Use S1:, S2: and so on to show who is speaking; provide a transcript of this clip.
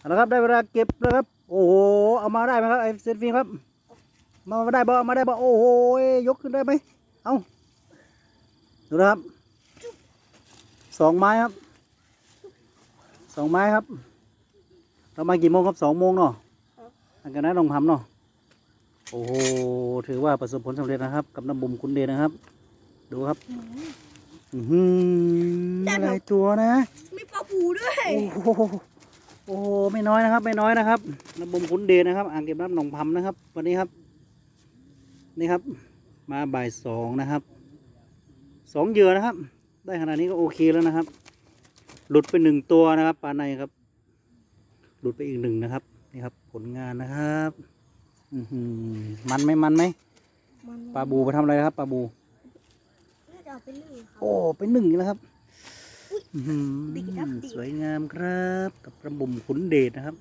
S1: เอาละครับได้เวลาเก็บแล้วครับ โอ้โหเอามาได้ไหมครับไอเซนฟิงครับมามาได้บ่เอามาได้บ่โอ้โหยกขึ้นได้ไหมเอาดูนะครับสองไม้ครับสองไม้ครับ เรามากี่โมงครับสองโมงเนาะอันกันนะลองทำเนาะโอ้โหถือว่าประสบผลสำเร็จนะครับ กับน้ำบุ่มคุณเดชนะครับ ดูครับอือหือหลายตัวนะ
S2: มีปลาบูด้วย
S1: โอ้โห โอ้โหไม่น้อยนะครับ ไม่น้อยนะครับน้ำบ่มขุนเดชนะครับ อ่างเก็บน้ำหนองพำนะครับ วันนี้ครับ นี่ครับ มาบ่ายสองนะครับสองเหยื่อนะครับ ได้ขนาดนี้ก็โอเคแล้วนะครับ หลุดไปหนึ่งตัวนะครับปลาในครับ หลุดไปอีกหนึ่งนะครับ นี่ครับ ผลงานนะครับอือหือมันไหมมันไหม
S2: มัน
S1: ปลาบูไปทำอะไรนะครับปลาบู
S2: น่าจะเอาไปนึ่งครับ
S1: โอ้เป็นหนึ่งอีกแล้วครับ สวยงามครับ กับระบุมขุนเดชนะครับ